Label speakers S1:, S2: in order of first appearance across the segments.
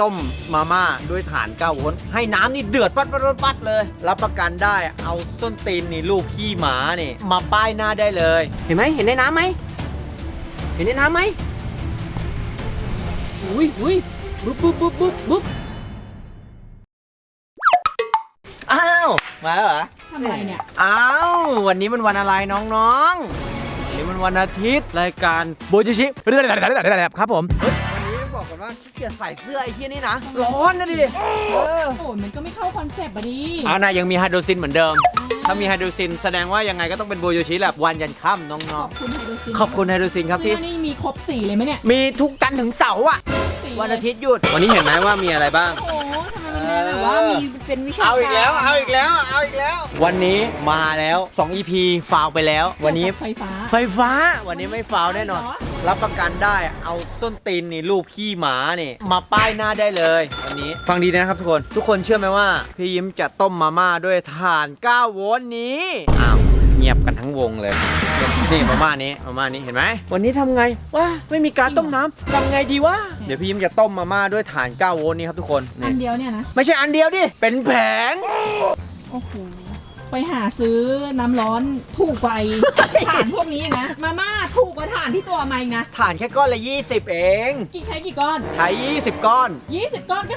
S1: ต้มมาม่าด้วยฐาน9โวลต์ให้น้ำนี่เดือดปัดปัดปัดปัดเลย รับประกันได้เอาส้นตีนนี่ลูกขี้หมานี่มาป้ายหน้าได้เลย เห็นไหมเห็นในน้ำไหมเห็นในน้ำไหม
S2: อุ้ยอุ้ยบุ๊บบุ๊บบุ๊บบุ๊บบุ๊บ
S1: อ้าวมาแล้วเหรอ
S2: ทำไมเนี่ย
S1: อ้าววันนี้มันวันอะไรน้องๆวันนี้มันวันอาทิตย์รายการโบจิชิครับผมเฮ้ยวันนี้ บอกก่อนว่าขี้เกียจใส่เสื้อไอ้เที่ยนี่นะ ร้อนนะดิเออ
S2: โอ้ยมันก็ไม่เข้าคอนเซปต์อะดิ
S1: เอานะยังมีไฮโดรซินเหมือนเดิม ถ้ามีไฮโดรซินแสดงว่ายังไงก็ต้องเป็นโบโยชิแหละวันยันค่ำน้
S2: ข
S1: อง
S2: อบคุณไฮโดรซิน
S1: ๆ ขอบคุณไฮโดรซินครับที่
S2: เสื้อนี่มีครบสีเลยไหมเนี่ย
S1: มีทุกกันถึงเสาร์อะ
S2: สี
S1: วันอาทิตย์หยุด วันนี้เห็นไหมว่ามีอะไรบ้าง
S2: โอ้โหทำไมมันแบบว่ามีเป็นวิชา
S1: เอาอีกแล้ว เอาอีกแล้ว เอาอีกแล้ว วันนี้มาแล้ว 2 EP ฟาวไปแล้ว วันนี้
S2: ไฟฟ้า
S1: ไฟฟ้า วันนี้ไม่ฟาวแน่นอน
S2: เหรอ
S1: รับประกันได้ เอาส้นตีนนี่รูปขี้หมานี่มาป้ายหน้าได้เลยวันนี้ ฟังดีนะครับทุกคน ทุกคนเชื่อไหมว่าพี่ยิ้มจะต้มมาม่าด้วยถ่าน 9 โวลต์นี้ อ้าวเงียบกันทั้งวงเลย นี่มาม่านี้มาม่านี้เห็นไหมวันนี้ทำไงว้าไม่มีการต้มน้ำทำไงดีวะเดี๋ยวพี่ยิ้มจะต้มมาม่าด้วยถ่าน9โวลต์นี้ครับทุกคน
S2: อั
S1: นี่
S2: นเดียวเนี่ยนะ
S1: ไม่ใช่อันเดียวดิเป็นแผง
S2: โอ้โห ไปหาซื้อน้ำร้อนถูกไปถ่านพวกนี้นะ มาม่าถูกกว่าถ่านที่ตัวมาอีกนะ
S1: ถ่านแค่ก้อนละ 20 เอง
S2: กี่ใช้กี่ก้อน
S1: ใช้20 ก้อน
S2: 20 ก้อนก็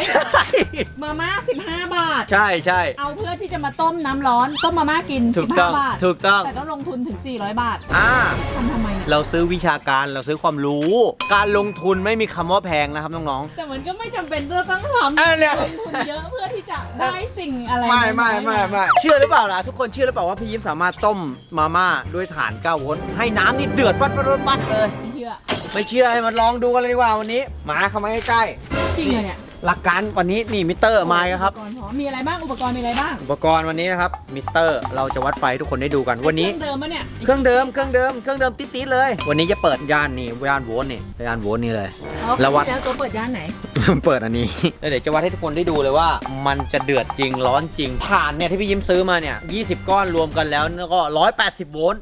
S2: 400 มาม่า15 บาท
S1: ใช่ใช่
S2: เอาเพื่อที่จะมาต้มน้ำร้อน ต้มมาม่ากิน
S1: ถูกต้อง
S2: 15 บาท
S1: ถูกต้อง
S2: แต่ต้องลงทุนถึง 400 บาท
S1: อ่า
S2: ทำทำไมเนี่ย
S1: เราซื้อวิชาการเราซื้อความรู้ การลงทุนไม่มีคำว่าแพงนะครับน้อง
S2: แต่มันก็ไม่จำเป็นจะต้องทำ
S1: เออเนี่ย
S2: ลงทุนเยอะเพื่อที่จะได้สิ่งอะไร
S1: ๆ ไม่ไม่
S2: น้อยๆ
S1: ไม่ไม่เชื่อหรือเปล่าล่ะทุกคนเชื่อหรือเปล่าว่าพี่ยิ้มสามารถต้มมาม่าด้วยฐาน9โวลต์ให้น้ำนี่เดือดปัดปัดปัดปัดเลย
S2: ไม่เชื่อ
S1: ไม่เชื่อให้มันลองดูกันเลยดีกว่าวันนี้ มาเข้ามาใกล้
S2: จริงเหรอเนี่ย
S1: ๆ หลักการวันนี้นี่มิเตอร์มาแล้วครับ
S2: อุปกรณ์พร้อมมีอะไรบ้างอุปกรณ์มีอะไรบ้าง
S1: อุปกรณ์วันนี้นะครับมิเตอร์เราจะวัดไฟให้ทุกคนได้ดูกันวันนี้
S2: เครื่องเดิมปะเนี่ย
S1: เครื่องเดิมเครื่องเดิมเครื่องเดิมติ๊ดๆเลย วันนี้จะเปิดย่านนี่ย่านโวลต์นี่ย่านโวลต์นี่เลย
S2: เอา
S1: แล้ววัด
S2: แล้วตัวเปิดย่านไหน
S1: เปิดอันนี้แล้วเดี๋ยวจะวัดให้ทุกคนได้ดูเลยว่า มันจะเดือดจริงร้อนจริงถ่านเนี่ยที่พี่ยิ้มซื้อมาเนี่ย20 ก้อนรวมกันแล้วก็ 180 โวลต์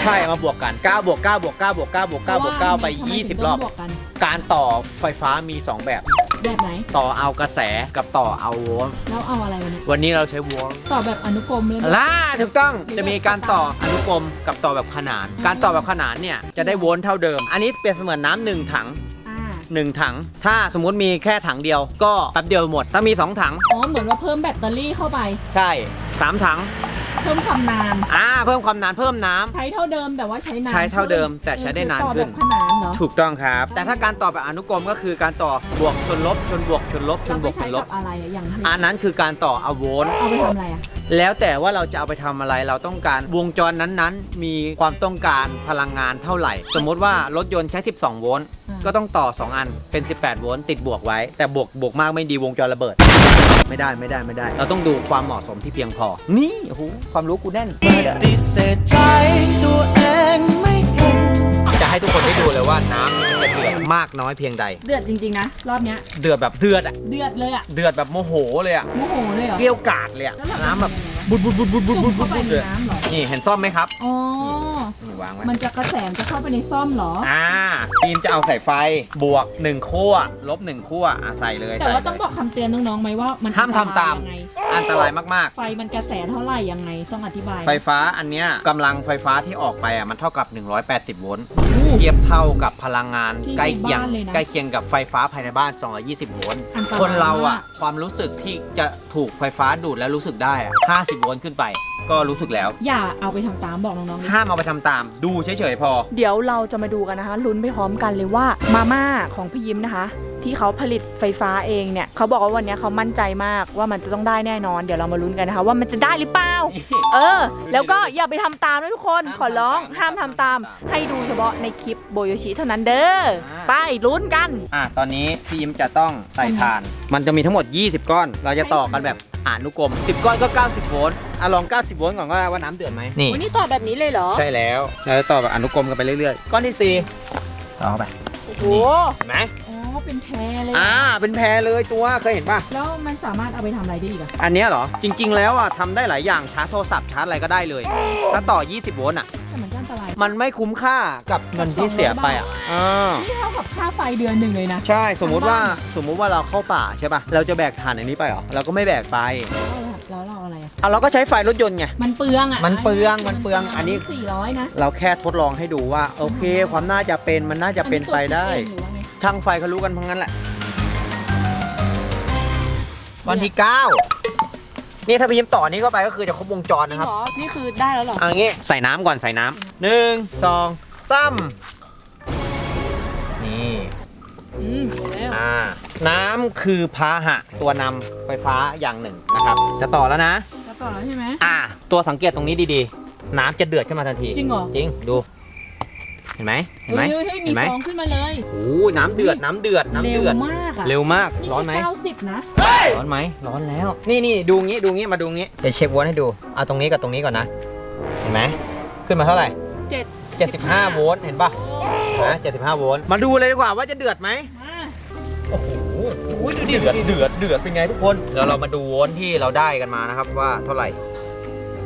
S1: ใช่มาบวกกัน 9 บวก 9 บวก 9 บวก 9 บวก 9 บวก 9 ไป
S2: ทำมถึง
S1: 20 รอบ
S2: ต้งวกกัน
S1: การต่อไฟฟ้ามี 2 แบบ
S2: แบบไหน
S1: ต่อเอากระแสกับต่อเอาโวลต์
S2: แล้วเอาอะไรวันนี้
S1: วันนี้เราใช้โวลต์
S2: ต่อแบบอนุกรมเลยไหม
S1: ล่าถูกต้อง จะมีการต่ออนุกรมกับต่อแบบขนาน การต่อแบบขนานเนี่ยจะได้โวลต์เท่าเดิม อันนี้เปรียบเสมือนน้ำหนึ่งถัง
S2: อ่า
S1: หนึ่งถัง ถ้าสมมุติมีแค่ถังเดียว ก็แป๊บเดียวหมด ถ้ามี 2 ถัง
S2: อ๋อ เหมือนว่าเพิ่มแบตเตอรี่เข้าไป
S1: ใช่ 3ถัง
S2: เพิ่มความนาน
S1: อ่า เพิ่มความนานเพิ่มน้ำ
S2: ใช้เท่าเดิมแต่ว่าใช้นาน
S1: ใช้เท่าเดิมแต่ใช้ได้นาน
S2: ต่อ
S1: ขึ้
S2: แบ
S1: น
S2: บขนานเหรอ
S1: ถูกต้องครับ แต่ถ้าการต่อแบบอนุกรมก็คือการต่อบวกชนลบชนบวกชนลบช
S2: เรา
S1: นบ
S2: ไป
S1: วกช
S2: ใช้
S1: นล
S2: กับบอะไรอะอย่างที่
S1: อันนั้นคือการต่ออโวลต์
S2: เอาไปทำอะไรอะ
S1: แล้วแต่ว่าเราจะเอาไปทำอะไรเราต้องการวงจรนั้นๆ มีความต้องการพลังงานเท่าไหร่ สมมติว่ารถยนต์ใช้ 12 โวลต์
S2: อ่า
S1: ก็ต้องต่อ 2 อันเป็น 18 โวลต์ติดบวกไว้ แต่บวกบวกมากไม่ดีวงจรระเบิด ไม่ได้ไม่ได้ไม่ได้ เราต้องดูความเหมาะสมที่เพียงพอ นี่โอ้โหความรู้กูแน่น
S3: ปฏิเสธใจตัวเองไม่เห็น
S1: จะ ให้ทุกคนได้ดูเลยว่าน้ำนี่มันจะเดือดมากน้อยเพียงใด
S2: เดือดจริงๆนะ รอบเนี้ย
S1: เดือดแบบเดือดอะ
S2: เดือดเลยอะ
S1: เดือดแบบโมโหเลยอะ
S2: โมโหเลยเหรอ
S1: เกรี้ยวกราดเลยอะ
S2: แล้วเรา
S1: น้ำแบบ
S2: ทำยังไงวะ
S1: บุดบุดบุดบุดบุด
S2: จุ่
S1: บุ
S2: ม
S1: ด
S2: เข้าไป
S1: บุด
S2: ใน
S1: เลย
S2: น้ำเหรอ
S1: นี่เห็นซ่อมไหมครับ
S2: อ๋อ
S1: นี่ วางไว้
S2: มันจะกระแสมจะเข้าไปในซ่อมเหรอ
S1: อ่าฟิล์มจะเอาใส่ไฟบวก1ขั้วลบ1ขั้วอะใส่เลย
S2: แต่ว่า
S1: ใส่เลย
S2: ต้องบอกคำเตือนน้องๆไหมว่า มัน
S1: ห้ามทำตาม
S2: อันรยยังไง
S1: อันตรายมาก
S2: ไฟมันกระแสเท่าไหร่ยังไงต้องอธิบาย
S1: ๆ ไฟฟ้าอันเนี้ยกำลังไฟฟ้าที่ออกไปอะมันเท่ากับ 180 โวลต์เทียบเท่ากับพลังงาน
S2: ที่
S1: ใกล้เคียง
S2: ในบ้านเลยนะ
S1: ใกล้เคียงกับไฟฟ้าภายในบ้าน 220 โวลต์
S2: อันตราย
S1: คนเราอะ
S2: มาก
S1: ความรู้สึกที่จะถูกไฟฟ้าดูดแล้วรู้สึกได้อะ50 โวลต์ขึ้นไป ก็รู้สึกแล้ว
S2: อย่าเอาไปทำตามบอกน้องๆดิ
S1: ห้ามเอาไปทำตาม ดูเฉยๆพอ
S4: เดี๋ยวเราจะมาดูกันนะคะลุ้นไปพร้อมกันเลยว่ามาม่าของพี่ยิ้มนะคะ ที่เขาผลิตไฟฟ้าเองเนี่ยเขาบอกว่าวันนี้เขามั่นใจมากว่ามันจะต้องได้แน่นอน เดี๋ยวเรามาลุ้นกันนะคะ ว่ามันจะได้หรือเปล่า เออ แล้วก็อย่าไปทำตามนะทุกคน
S1: ห้าม
S4: ขอร้อง
S1: ทำตาม
S4: ห้ามทำตาม
S1: ห้ามทำตาม
S4: ให้ดูเฉพาะในคลิปโบโยชิเท่านั้นเด้อ
S1: อ่า
S4: ไปลุ้นกัน
S1: อะตอนนี้พี่ยิ้มจะต้องใส่ถ่าน มันจะมีทั้งหมด 20 ก้อน เราจะต่อกันแบบ อนุกรม10 ก้อนก็ 90 โวลต์อะลอง 90 โวลต์ก่อนก็ได้ว่าน้ำเดือดไหมนี่
S4: วันนี้ต่อแบบนี้เลยเหรอ
S1: ใช่แล้วเราจะต่อแบบอนุกรมกันไปเรื่อยๆ ก้อนที่4ต่อเข้าไป
S4: โอ้โห
S1: เห็นไหม
S2: อ๋อ เป็นแพรเลย
S1: อ่าเป็นแพรเลยตัวเคยเห็นป่ะ
S2: แล้วมันสามารถเอาไปทำอะไรได้อีกอะ
S1: อันเนี้ยเหรอ จริง ๆ แล้วอะทำได้หลายอย่างชาร์จโทรศัพท์ชาร์จอะไรก็ได้เลยถ้าต่อ 20 โวลต์อะ
S2: แต่มันก็อันตราย
S1: มันไม่คุ้มค่ากับเงินที่เสียไปอะอ่า
S2: นี่เท่ากับค่าไฟเดือนหนึ่งเลยนะ
S1: ใช่สมมุติว่าสมมุติว่าเราเข้าป่าใช่ป่ะเราจะแบกถ่านอันนี้ไปเหรอเราก็ไม่แบกไป
S2: แล้วเราอะไรอะ
S1: เอาเราก็ใช้ไฟรถยนต์ไง
S2: มันเปลืองอะ
S1: มันเปลืองมันเปลืองอันนี้
S2: สี่ร้อยนะ
S1: เราแค่ทดลองให้ดูว่า โอเค ความน่าจะเป็นมันน่าจะเป็นไปได้
S2: อันนี้ตัวคิเองหรือว่าไง
S1: ช่างไฟเขารู้กันทั้งนั้นแหละ วันที่ 9 นี่ถ้าพี่ยิ้มต่อนี้เข้าไปก็คือจะครบวงจร
S4: จริง
S1: นะครับ
S4: เหรอ นี่คือได้แล้วเหรอ
S1: เอางี้ใส่น้ำก่อนใส่น้ำหนึ่งสองสามนี่
S4: อืมแล้ว
S1: อ่า น้ำคือพาหะตัวนำไฟฟ้าอย่างหนึ่งนะครับ จะต่อแล้วนะ
S2: จะต่อแล้วใช่ไหม
S1: อ่า ตัวสังเกตตรงนี้ดีๆ น้ำจะเดือดขึ้นมาทันที
S2: จริงเหรอ
S1: จริง ดู เห็นไหมเห็นไหม
S2: เฮ้ยเฮ้ยมี
S1: เห็นไหม
S2: ฟองขึ้นมาเลย
S1: โอ้ยน้ำเดือดน้ำเดือดน้ำเดือด
S2: เร็วมากอะ
S1: เร็วมากร้อนไหม
S2: เก้าสิบนะ
S1: ร้อนไหมร้อนแล้ว นี่นี่ดูงี้ดูงี้มาดูงี้เดี๋ยวเช็คโวลต์ให้ดูเอาตรงนี้กับตรงนี้ก่อนนะ เห็นไหมขึ้นมาเท่าไหร่
S4: เจ็ด
S1: 75โวลต์เห็นปะนะ75โวลต์มาดูเลยดีกว่าว่าจะเดือดไหม
S2: มา
S1: โอ้โหเดือดเดือดเดือดเป็นไงทุกคนเดี๋ยวเรามาดูโวลต์ที่เราได้กันมานะครับว่าเท่าไหร่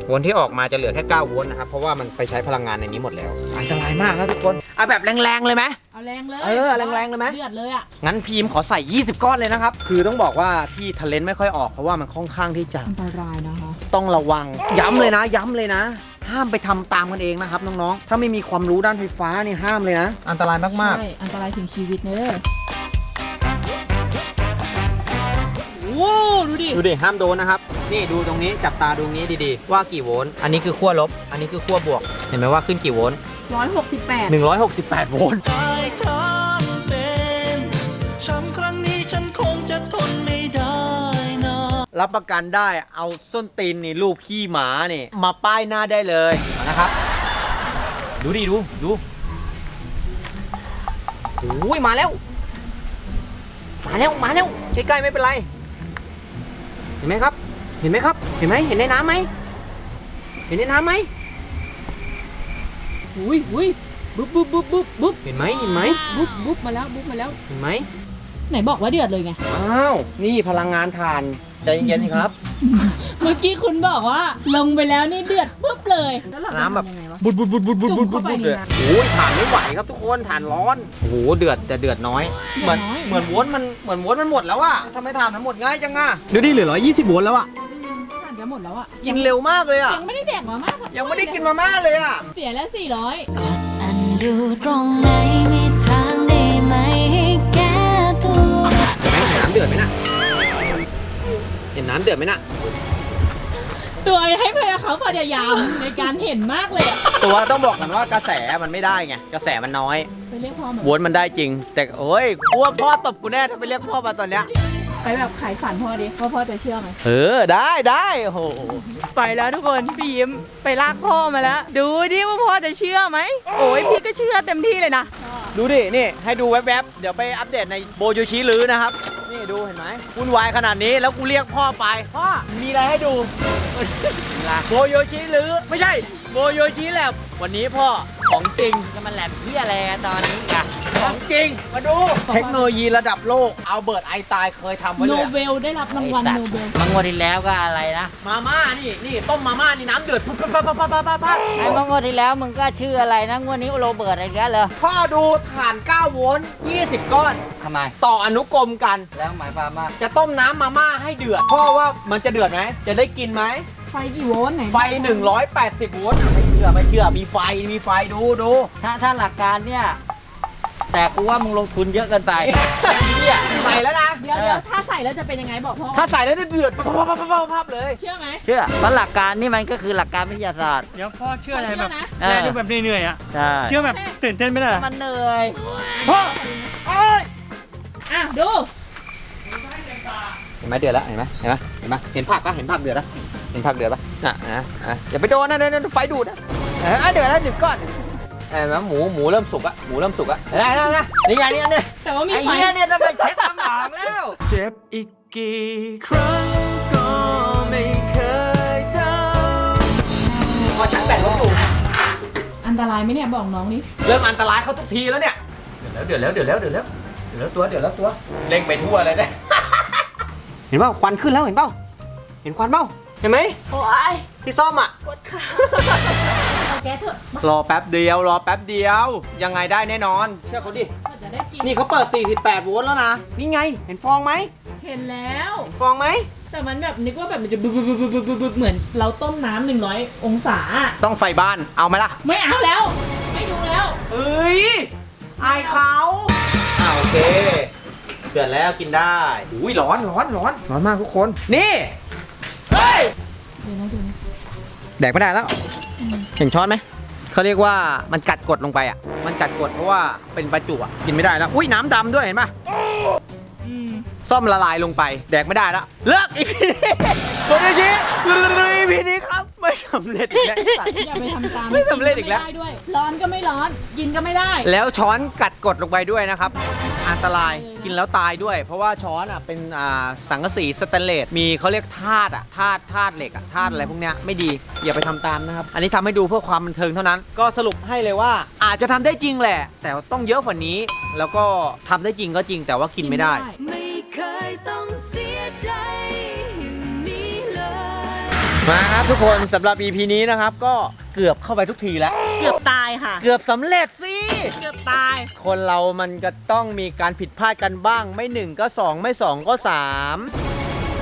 S1: โวลต์ที่ออกมาจะเหลือแค่9โวลต์นะครับ เพราะว่ามันไปใช้พลังงานในนี้หมดแล้ว อันตรายมากนะทุกคน เอาแบบแรงๆเลยไหม
S2: เอาแรงเลย
S1: เออแรงๆเลยไหม
S2: เดือดเลยอะ
S1: งั้นพีมขอใส่ 20 ก้อนเลยนะครับ คือต้องบอกว่าที่ทะเลนไม่ค่อยออกเพราะว่ามันค่อนข้างที่จะ
S2: อันตรายนะคะ
S1: ต้องระวัง ย้ำเลยนะ ย้ำเลยนะ ห้ามไปทำตามกันเองนะครับน้องๆ ถ้าไม่มีความรู้ด้านไฟฟ้านี่ห้ามเลยนะ อันตรายมาก
S2: ใช่ อันตรายถึงชีวิตเนอะ ดูดิ
S1: ๆดูดิ ห้ามโดนนะครับ นี่ดูตรงนี้จับตาดูตรงนี้ดีๆ ว่ากี่โวลต์ อันนี้คือขั้วลบ อันนี้คือขั้วบวก เห็นไหมว่าขึ้นกี่โวลต์
S2: ร้อยหกสิบแปด
S1: 168 โวลต์
S3: ได้ทั้งเป็นช้ำครั้งนี้ฉันคงจะทนไม่ได้นะ
S1: รับประกันได้เอาส้นตีนนี่รูปขี้หมานี่ มาป้ายหน้าได้เลยนะครับ ดูดิ ดู ดูโอ้ยมาแล้ว มาแล้ว มาแล้วใกล้ๆไม่เป็นไร เห็นไหมครับ เห็นไหมครับ เห็นไหมเห็นในน้ำไหมเห็นในน้ำไหม
S2: อุ้ยอุ้ยบุ๊บบุ๊บบุ๊บบุ๊บบุ๊บ
S1: เห็นไหมเห็นไหม
S2: บุ๊บบุ๊บมาแล้วบุ๊บมาแล้ว
S1: เห็นไหม
S2: ไหนบอกว่าเดือดเลยไง
S1: อ้าว นี่พลังงานถ่านใจเย็นๆสิครับ
S2: เมื่อกี้คุณบอกว่า ลงไปแล้วนี่เดือดปุ๊บเลยแล้วเราจะ
S1: น้ำแบบ บุดบุดบุดบุดบุดบุด
S2: จุ่ม
S1: บุดเลยโอ้ยถ่านไม่ไหวครับทุกคนถ่านร้อนโอ้โหเดือดแต่เดือดน้อย
S2: เห
S1: มื
S2: อ
S1: นเหมือนวลต์มันเหมือนวลต์มันหมดแล้วอะทำไมถ่านมันหมดง่ายจังอะดูดิเหลือ120โวลต์แล้วอะ
S2: ผ่านไปหมดแล้วอะ
S1: กินเร็วมากเลยอะ
S2: ยังไม่ได้แดกมาม่าทั้
S1: ยังไม่ได้กินมาม่าเลยอะ
S2: เสียแล้วสี่ร้อยกด
S5: อันดูตรงไหนมีทางได้ไหมให้แก้ตัว
S1: เห็นไมเห็นน้ำเดือดไหมน่ะเห็นน้ำเดือดไหมน่ะ
S2: ตัวให้พยาเขาพยายามในการเห็นมากเลยอะ
S1: ตัวต้องบอกกันว่ากระแสมันไม่ได้ไงกระแสมันน้อย
S2: ไปเรียกพ่อมา
S1: โวลต์มันได้จริง แต่โอ้ยกลัวพ่อตบกูแน่ถ้าไปเรียกพ่อมาตอนเนี้ย
S2: ไปแบบขายฝันพ่อดิว่าพ่อจะเชื่อไหม
S1: เออได้ได้โอ้โห
S4: ไปแล้วทุกคนพี่ยิ้มไปลากพ่อมาแล้ว ดูดิว่าพ่อจะเชื่อไหมโอ้ยพี่ก็เชื่อเต็มที่เลยนะ
S1: ดูดินี่ให้ดูแวบๆเดี๋ยวไปอัปเดตในโบโยชิลือนะครับ นี่ดูเห็นไหมวุ่นวายขนาดนี้แล้วกูเรียกพ่อไป พ่อ มีอะไรให้ดู โบโยชิลือ ไม่ใช่ โบโยชิแลบ วันนี้พ่อของจริง
S6: จะมาแลบที่อะไรกันตอนนี้อะ
S1: ของจริงมาดู เทคโนโลยีระดับโลกเอาเบิร์ตไอน์สไตน์เคยทำไว้
S2: โน
S1: เลยอะ
S2: เบลได้รับรางวัล
S6: ไอ้สัต
S2: โน
S6: ว์
S2: เบล
S6: มังวดที่แล้วก็อะไรนะ
S1: มาม่านี่นี่ต้มมาม่านี่น้ำเดือดปุ๊บปั๊บปั๊บปั๊บปั๊บปั๊บปั๊บ
S6: ไอ้มังวดที่แล้วมึงก็ชื่ออะไรนะงวดนี้โรเบิร์ตอะไรกันเหรอ
S1: พ่อดูถ่าน 9 โวลต์ 20 ก้อน
S6: ทำไม
S1: ต่ออนุกรมกัน
S6: แล้วหมายความว่า
S1: จะต้มน้ำมาม่าให้เดือด พ่อว่ามันจะเดือดไหม จะได้กินไหม
S2: ไฟกี่โวลต์ไหน
S1: ไฟ 180 โวลต์ไม่เชื่อไม่เชื่อมีไฟมีไฟดูดู
S6: ถ้าถ้าหลักการเนี่ย แต่กูว่ามึงลงทุนเยอะเกินไป
S1: เนี่ยใส่แล้วนะ
S2: เดี๋ยวเดี๋ยวถ้าใส่แล้วจะเป็นยังไงบอกพ่อ
S1: ถ้าใส่แล้วจะเดือดปั๊บปั๊บปั๊บปั๊บปั๊บเลย
S2: เชื่อไหม
S6: เชื่อเพราะหลักการนี่มันก็คือหลักการวิทยาศาสตร์
S7: เดี๋ยวพ่อเชื่ออะไร
S2: เชื่
S7: แบ
S2: อบนะ
S6: เออ
S7: แรกแบบเหนื่อยๆอะ
S6: ใช่
S7: เชื่อแบบตื่นเต้นไม่ได้เหรอ
S6: มันเหนื่อย
S1: พ่อ
S2: อะดู
S1: เห็นไหมเดือดแล้วเห็นไหมเห็นไหมเห็นไหมเห็นผักปะเห็นผักเดือดปะเห็นผักเดือดปะอะอะอะอย่าไปโดนนะเดี๋ยวเดี๋ยวไฟดูดนะเออเดือดแล้วเดือดก้อนเห็นไหมหมูหมูเริ่มสุกอะหมูเริ่มสุกอะได้ได้ได้นี่ไงนี่ไงนี่
S2: แต่ว่ามี
S6: ไอ้
S2: ไฟ
S6: เหี้ยเนี่ยต้องไปเช็คสมองแล้ว
S3: เจ็บอีกกี่ครั้งก็ไม่เคยจำ
S1: พอชักแบตรถอยู่
S2: อันตรายไหมเนี่ยบอกน้องนี่
S1: เริ่มอันตรายเขาทุกทีแล้วเนี่ยแล้วเดือดแล้วเดือดแล้วเดือดแล้วเดือดแล้วตัวเดือดแล้วตัวเร่งไปทั่วเลยนะเห็นเปล่าควันขึ้นแล้วเห็นเปล่าเห็นควันเปล่า เห็นไหม
S2: โอ้ย
S1: ที่ซ่อมอะ
S2: ปวดขาเอาแก๊สเถอะมาร
S1: อแป๊บเดียว รอแป๊บเดียว ยังไงได้แน่นอน เชื่อเขาดิ
S2: เพื่อจะได้กิน
S1: นี่เขาเปิด 48 โวลต์แล้วนะ นี่ไง เห็นฟองไหม
S2: เห็นแล้ว
S1: เห็นฟองไหม
S2: แต่มันแบบนึกว่าแบบมันจะบึบบึบบึบบึบบึบบึบเหมือนเราต้มน้ำหนึ่งร้อยองศา
S1: ต้องไฟบ้าน เอาไหมล่ะ
S2: ไม่เอาแล้ว ไม่ดูแล้ว
S1: เฮ้ย อายเขาอ่าโอเค เดือดแล้วกินได้ อุ้ยร้อนร้อนร้อนร้อนมากทุกคน นี่เฮ้ย
S2: เดี๋ยวนะดูนะ
S1: แดกไม่ได้แล้วเห็นช้อนไหม เขาเรียกว่ามันกัดกดลงไปอะ มันกัดกดเพราะว่าเป็นประจุอะ กินไม่ได้แล้ว อุ้ยน้ำดำด้วยเห็นปะ
S2: อืม
S1: ซ่อมละลายลงไป แดกไม่ได้แล้ว เลิกอีพีนี้โดนชี้อีพีนี้ครับ ไม่สำเร็จอีกแล้วไอ้สัตว์
S2: อย่าไปทำตาม
S1: ไม่สำเร็จอีกแล้ว
S2: นไม่ได้ด้วย ร้อนก็ไม่ร้อน กินก็ไม่ได้
S1: แล้วช้อนกัดกดลงไปด้วยนะครับ อันตราย
S2: เลยนะ
S1: กินแล้วตายด้วย เพราะว่าช้อนอะเป็นอ่าสังกะสีสแตนเลสมีเขาเรียกธาตุอะธาตุธาตุเหล็กอะธาตุอะไรพวกเนี้ยไม่ดีอย่าไปทำตามนะครับ อันนี้ทำให้ดูเพื่อความบันเทิงเท่านั้น ก็สรุปให้เลยว่าอาจจะทำได้จริงแหละ แต่ต้องเยอะกว่านี้ แล้วก็ทำได้จริงก็จริงแต่ว่ากินไม่ได้
S5: ไม่เคยต้องเสียใจอย่างนี้เลย
S1: มาครับทุกคนสำหรับ EP นี้นะครับก็ เกือบเข้าไปทุกทีแล้ว
S2: เกือบตายค่ะ
S1: เกือบสำเร็จสิ
S2: เกือบตาย
S1: คนเรามันก็ต้องมีการผิดพลาดกันบ้าง ไม่หนึ่งก็สองไม่สองก็สาม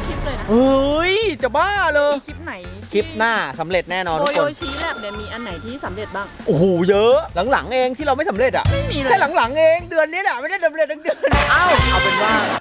S2: คลิปเลยนะ
S1: เฮ้ย จะบ้าเลย
S2: คลิปไหน
S1: คลิปหน้าสำเร็จแน่นอน
S2: โด
S1: ทุก
S2: ย
S1: ค
S2: โย
S1: น
S2: ชิแลบเนี่ยมีอันไหนที่สำเร็จบ้าง
S1: โอ้โห เยอะ หลังๆเองที่เราไม่สำเร็จอะ
S2: ไม่มีเลย
S1: แค่หลังๆเอง เดือนนี้แหละไม่ได้สำเร็จทั้งเดือน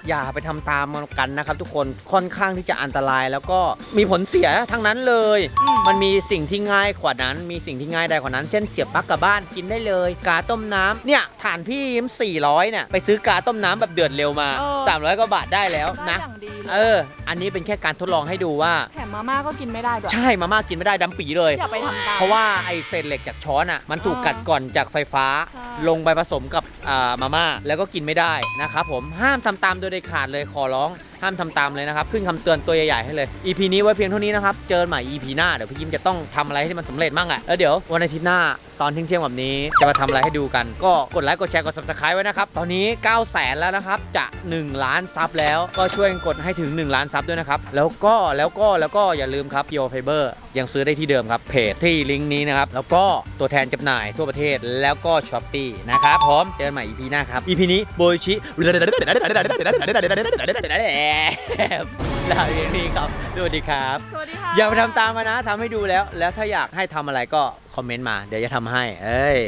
S1: อย่าไปทำตามกันนะครับทุกคนค่อนข้างที่จะอันตรายแล้วก็มีผลเสียทั้งนั้นเลย
S2: อืม
S1: มันมีสิ่งที่ง่ายกว่านั้น มีสิ่งที่ง่ายได้กว่านั้น เช่นเสียบปลั๊กกับบ้านกินได้เลย กาต้มน้ำเนี่ยฐานพี่ยิ้ม400เนี่ยไปซื้อกาต้มน้ำแบบเดือดเร็วมา
S2: เออ
S1: 300กว่าบาทได้แล้วนะ
S2: ได้อย่างดีเลย
S1: เออ อันนี้เป็นแค่การทดลองให้ดูว่า
S2: แถมมาม่าก็กินไม่ได้ด้วย
S1: ใช่มาม่ากินไม่ได้ดำปีเลย
S2: อย่าไปทำตาม
S1: เพราะว่าไอเศษเหล็กจากช้อนอะมันถูกกัดก่อนจากไฟฟ้า
S2: ใช่
S1: ลงไปผสมกับอ่า มาม่าแล้วก็กินไม่ได้นะครับผมห้ามทำตามโดยเด็ดขาดเลยขอร้องห้ามทำตามเลยนะครับ ขึ้นคำเตือนตัวใหญ่ๆให้เลย EP นี้ไว้เพียงเท่านี้นะครับ เจอกันใหม่ EP หน้า เดี๋ยวพี่ยิ้มจะต้องทำอะไรให้มันสำเร็จมั่งอะแล้วเดี๋ยววันอาทิตย์หน้าตอนเที่ยงๆแบบนี้จะมาทำอะไรให้ดูกัน ก็กดไลค์กดแชร์กด subscribe ไว้นะครับ ตอนนี้ 9 0 0 0 0 0แล้วนะครับ จะ 1 ล้านซับแล้ว ก็ช่วยกดให้ถึง 1 ล้านซับด้วยนะครับ แล้วก็แล้วก็แล้วก็อย่าลืมครับ Pure Fiber ยังซื้อได้ที่เดิมครับ เพจที่ลิงก์นี้นะครับ แล้วก็ตัวแทนจำหน่ายทั่วประเทศแล้วก็ s h อ p e e นะครับผมเจอกันใหม่ EP หน้าครับ EP นี้โบชิลาเรียนนี้ครับสวัสดีครับ
S2: สวัสดีค่ะ
S1: อย่าไปทำตามมานะทำให้ดูแล้ว แล้วถ้าอยากให้ทำอะไรก็คอมเมนต์มา เดี๋ยวจะทำให้ เอ้ย